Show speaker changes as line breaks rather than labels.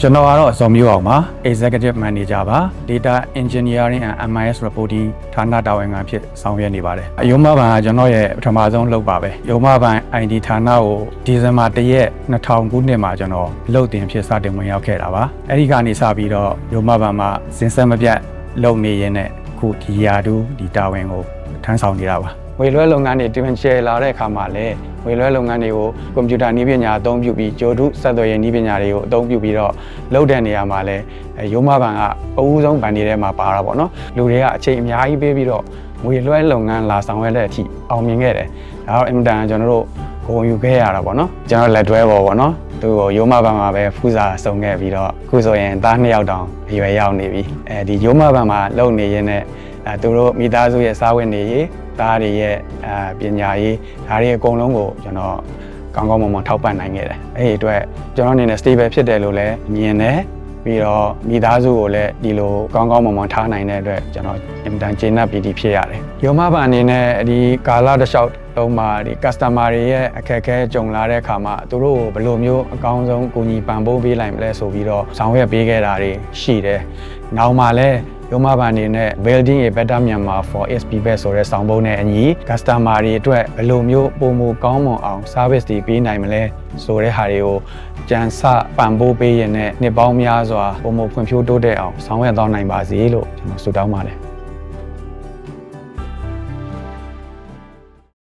ကျွန်တော်ကတော့ဇော်မျိုးအောင်ပါ Executive Manager ပါ Data Engineering and MIS Reporting ဌာနတာဝန်ခံဖြစ်ဆောင်ရွက်နေပါတယ်အယုံမဘန်ကကျွန်တော်ရဲ့ပထမဆုံးလုပ်ပါပဲယုံမဘန် ID ဌာနကိုဒီဇင်ဘာ1ရက်2000ခုနှစ်မှာကျွန်တော်လုပ်တင်ဖြစ်စတင်ဝင်ရောက်ခဲ့တာပါအဲ့ဒီကနေစပြီးတော့ယုံမဘန်မှာစင်ဆက်မပြတ်လုပ်နေရင်းနဲ့အခုဒီယာတူဒီတာဝန်ကိုထမ်းဆောင်နေတာပါ ဝေလွဲလုပ်ငန်းတွေတင်ကျဲလာတဲ့အခါမှာလည်းဝေလွဲလုပ်ငန်းတွေကိုကွန်ပျူတာနည်းပညာအသုံးပြုပြီးဂျိုတုဆက်သွယ်ရေးနည်းပညာတွေကိုအသုံးပြုပြီးတော့လုပ်တဲ့နေရာမှာလည်းအဲရုံးမဘန်ကအဦးဆုံးဗန်ဒီထဲမှာပါတာပေါ့နော်လူတွေကအချိန်အများကြီးပေးပြီးတော့ငွေလွှဲလုပ်ငန်းလာဆောင်ရွက်တဲ့အထိအောင်မြင်ခဲ့တယ်ဒါတော့အင်မတန်ကျွန်တော်တို့ဂုဏ်ယူခဲ့ရတာပေါ့နော်ကျွန်တော်လက်တွဲပေါ်ပေါ့နော်သူကိုရုံးမဘန်မှာပဲဖူးစာစုံခဲ့ပြီးတော့အခုဆိုရင်သားနှစ်ယောက်တောင်အရွယ်ရောက်နေပြီအဲဒီရုံးမဘန်မှာလုပ်နေရင်းနဲ့ အဲသူတို့မိသားစုရဲ့စားဝတ်နေရေးသားတွေရဲ့အဲပညာရေးဒါတွေအကုန်လုံးကိုကျွန်တော်ကောင်းကောင်းမွန်မွန်ထောက်ပံ့နိုင်ခဲ့တယ်။အဲ့ဒီအတွက်ကျွန်တော်အနေနဲ့ stable ဖြစ်တယ်လို့လည်းမြင်တယ်။ပြီးတော့မိသားစုကိုလည်းဒီလိုကောင်းကောင်းမွန်မွန်ထားနိုင်တဲ့အတွက်ကျွန်တော်အင်မတန်ကျေနပ်ပီတိဖြစ်ရတယ်။ရုံမဘန်အနေနဲ့ဒီကာလာတစ်လျှောက်လုံးမှာဒီ customer တွေရဲ့အခက်အခဲကြုံလာတဲ့အခါမှာသူတို့ကိုဘယ်လိုမျိုးအကောင်းဆုံးကူညီပံ့ပိုးပေးလိုက်မလဲဆိုပြီးတော့ဆောင်ရွက်ပေးခဲ့တာတွေရှိတယ်။နောက်မှလည်း ရုံမဘန်အနေနဲ့ building a better Myanmar for SP best ဆိုတဲ့ဆောင်ပုံးနဲ့အညီ customer တွေအတွက်ဘယ်လိုမျိုးပုံမကောင်းမွန်အောင် service တွေပေးနိုင်မလဲဆိုတဲ့ဟာတွေကိုကြံစပံ့ပိုးပေးရင်လည်းနှစ်ပေါင်းများစွာပုံမဖွံ့ဖြိုးတိုးတက်အောင်ဆောင်ရွက်သွားနိုင်ပါစေလို့ကျွန်တော်ဆုတောင်းပါတယ်